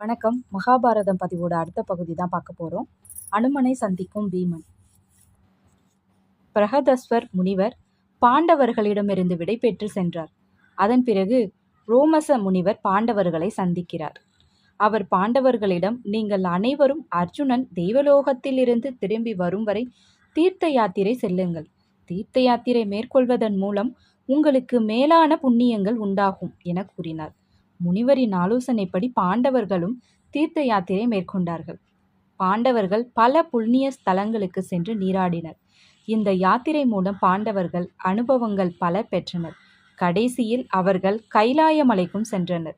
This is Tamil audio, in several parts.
வணக்கம். மகாபாரதம் பதிவோட அடுத்த பகுதி தான் பார்க்க போகிறோம் அனுமனை சந்திக்கும் பீமன். பிரகதஸ்வர் முனிவர் பாண்டவர்களிடமிருந்து விடை பெற்று சென்றார். அதன் பிறகு ரோமச முனிவர் பாண்டவர்களை சந்திக்கிறார். அவர் பாண்டவர்களிடம் நீங்கள் அனைவரும் அர்ஜுனன் தெய்வலோகத்திலிருந்து திரும்பி வரும் வரை தீர்த்த யாத்திரை செல்லுங்கள். தீர்த்த யாத்திரை மேற்கொள்வதன் மூலம் உங்களுக்கு மேலான புண்ணியங்கள் உண்டாகும் என கூறினார். முனிவரின் ஆலோசனைப்படி பாண்டவர்களும் தீர்த்த யாத்திரை மேற்கொண்டார்கள். பாண்டவர்கள் பல புண்ணிய ஸ்தலங்களுக்கு சென்று நீராடினர். இந்த யாத்திரை மூலம் பாண்டவர்கள் அனுபவங்கள் பல பெற்றனர். கடைசியில் அவர்கள் கைலாய மலைக்கும் சென்றனர்.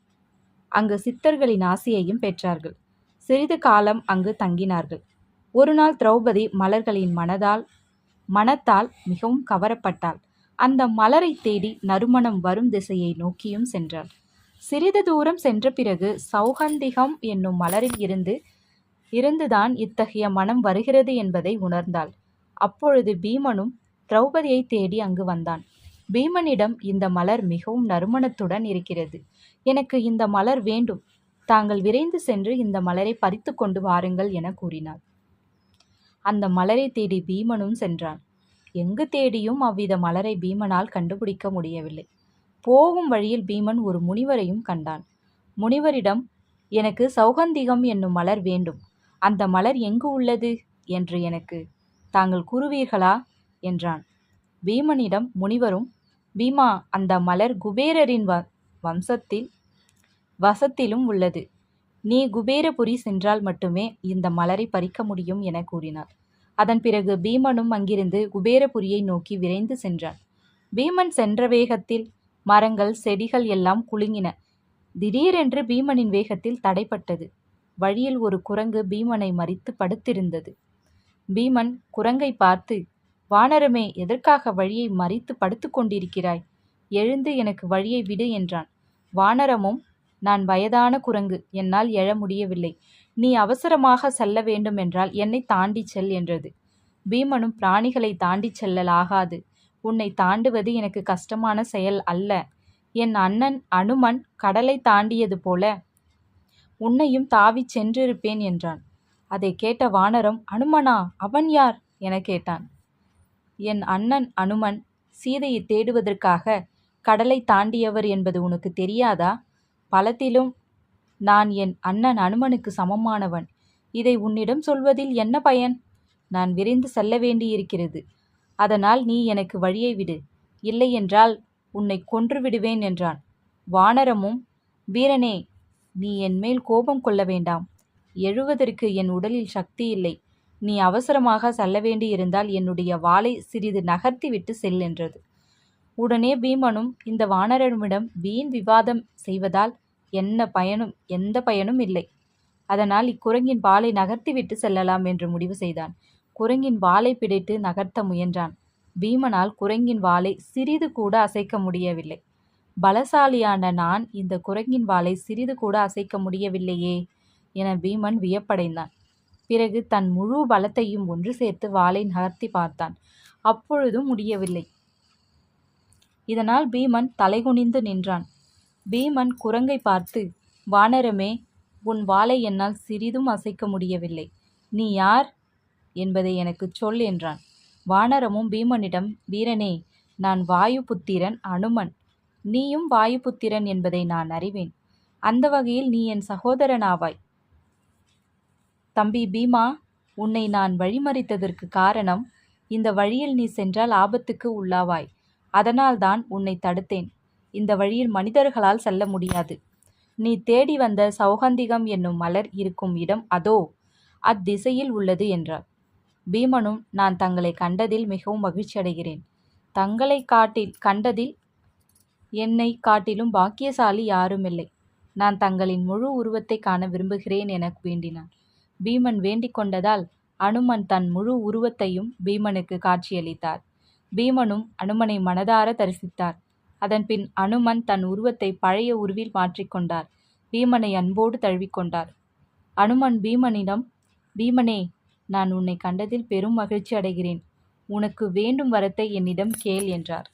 அங்கு சித்தர்களின் ஆசியையும் பெற்றார்கள். சிறிது காலம் அங்கு தங்கினார்கள். ஒரு நாள் திரௌபதி மலர்களின் மனதால் மனத்தால் மிகவும் கவரப்பட்டாள். அந்த மலரை தேடி நறுமணம் வரும் திசையை நோக்கியும் சென்றாள். சிறிது தூரம் சென்ற பிறகு சௌகந்திகம் என்னும் மலரில் இருந்து இருந்துதான் இத்தகைய மனம் வருகிறது என்பதை உணர்ந்தாள். அப்பொழுது பீமனும் திரௌபதியை தேடி அங்கு வந்தான். பீமனிடம் இந்த மலர் மிகவும் நறுமணத்துடன் இருக்கிறது. எனக்கு இந்த மலர் வேண்டும். தாங்கள் விரைந்து சென்று இந்த மலரை பறித்து கொண்டு வாருங்கள் என கூறினார் அந்த மலரை தேடி பீமனும் சென்றான். எங்கு தேடியும் அவ்வித மலரை பீமனால் கண்டுபிடிக்க முடியவில்லை. போகும் வழியில் பீமன் ஒரு முனிவரையும் கண்டான். முனிவரிடம் எனக்கு சௌகந்திகம் என்னும் மலர் வேண்டும். அந்த மலர் எங்கு உள்ளது? என்று எனக்கு தாங்கள் கூறுவீர்களா? என்றான். பீமனிடம் முனிவரும் பீமா அந்த மலர் குபேரரின் வ வம்சத்தில் வசத்திலும் உள்ளது. நீ குபேரபுரி சென்றால் மட்டுமே இந்த மலரை பறிக்க முடியும் என கூறினார். அதன் பிறகு பீமனும் அங்கிருந்து குபேரபுரியை நோக்கி விரைந்து சென்றான். பீமன் சென்ற வேகத்தில் மரங்கள் செடிகள் எல்லாம் குலுங்கின. திடீரென்று பீமனின் வேகத்தில் தடைப்பட்டது. வழியில் ஒரு குரங்கு பீமனை மறித்து படுத்திருந்தது. பீமன் குரங்கை பார்த்து வானரமே எதற்காக வழியை மறித்து படுத்து கொண்டிருக்கிறாய்? எழுந்து எனக்கு வழியை விடு என்றான். வானரமும் நான் வயதான குரங்கு என்னால் எழ முடியவில்லை. நீ அவசரமாக செல்ல வேண்டும் என்றால் என்னை தாண்டிச் செல் என்றது. பீமனும் பிராணிகளை தாண்டிச் செல்லலாகாது உன்னை தாண்டுவது எனக்கு கஷ்டமான செயல் அல்ல. என் அண்ணன் அனுமன் கடலை தாண்டியது போல உன்னையும் தாவிச் சென்றிருப்பேன் என்றான். அதை கேட்ட வானரம் அனுமனா அவன் யார்? என கேட்டான். என் அண்ணன் அனுமன் சீதையை தேடுவதற்காக கடலை தாண்டியவர் என்பது உனக்கு தெரியாதா? பலத்திலும் நான் என் அண்ணன் அனுமனுக்கு சமமானவன். இதை உன்னிடம் சொல்வதில் என்ன பயன்? நான் விரைந்து செல்ல வேண்டியிருக்கிறது. அதனால் நீ எனக்கு வழியை விடு. இல்லையென்றால் உன்னை கொன்று விடுவேன் என்றான். வானரமும் வீரனே நீ என்மேல் கோபம் கொள்ள வேண்டாம். எழுவதற்கு என் உடலில் சக்தி இல்லை. நீ அவசரமாக செல்ல வேண்டியிருந்தால் என்னுடைய வாளை சிறிது நகர்த்திவிட்டு செல்லென்றது செல் என்றது. உடனே பீமனும் இந்த வானரனிடம் வீண் விவாதம் செய்வதால் என்ன பயனும் எந்த பயனும் இல்லை. அதனால் இக்குரங்கின் பாலை நகர்த்திவிட்டு செல்லலாம் என்று முடிவு செய்தான். குரங்கின் வாளை பிடித்து நகர்த்த முயன்றான். பீமனால் குரங்கின் வாளை சிறிது கூட அசைக்க முடியவில்லை. பலசாலியான நான் இந்த குரங்கின் வாளை சிறிது கூட அசைக்க முடியவில்லையே என பீமன் வியப்படைந்தான். பிறகு தன் முழு பலத்தையும் ஒன்று சேர்த்து வாளை நகர்த்தி பார்த்தான். அப்பொழுதும் முடியவில்லை. இதனால் பீமன் தலைகுனிந்து நின்றான். பீமன் குரங்கை பார்த்து வானரமே உன் வாளை என்னால் சிறிதும் அசைக்க முடியவில்லை. நீ யார்? என்பதை எனக்குச் சொல் என்றான். வானரமும் பீமனிடம் வீரனே நான் வாயு புத்திரன் அனுமன். நீயும் வாயு புத்திரன் என்பதை நான் அறிவேன். அந்த வகையில் நீ என் சகோதரனாவாய். தம்பி பீமா உன்னை நான் வழிமறித்ததற்கு காரணம் இந்த வழியில் நீ சென்றால் ஆபத்துக்கு உள்ளாவாய். அதனால்தான் உன்னை தடுத்தேன். இந்த வழியில் மனிதர்களால் செல்ல முடியாது. நீ தேடி வந்த சௌகந்திகம் என்னும் மலர் இருக்கும் இடம் அதோ அத்திசையில் உள்ளது என்றார். பீமனும் நான் தங்களை கண்டதில் மிகவும் மகிழ்ச்சி அடைகிறேன் தங்களை காட்டில் கண்டதில் என்னை காட்டிலும் பாக்கியசாலி யாருமில்லை. நான் தங்களின் முழு உருவத்தை காண விரும்புகிறேன் என வேண்டினான். பீமன் வேண்டிக் கொண்டதால் அனுமன் தன் முழு உருவத்தையும் பீமனுக்கு காட்சியளித்தார். பீமனும் அனுமனை மனதார தரிசித்தார். அதன்பின் அனுமன் தன் உருவத்தை பழைய உருவில் மாற்றிக்கொண்டார் பீமனை அன்போடு தழுவிக்கொண்டார் அனுமன் பீமனிடம் பீமனே நான் உன்னை கண்டதில் பெரும் மகிழ்ச்சி அடைகிறேன். உனக்கு வேண்டும் வரத்தை என்னிடம் கேள் என்றார்.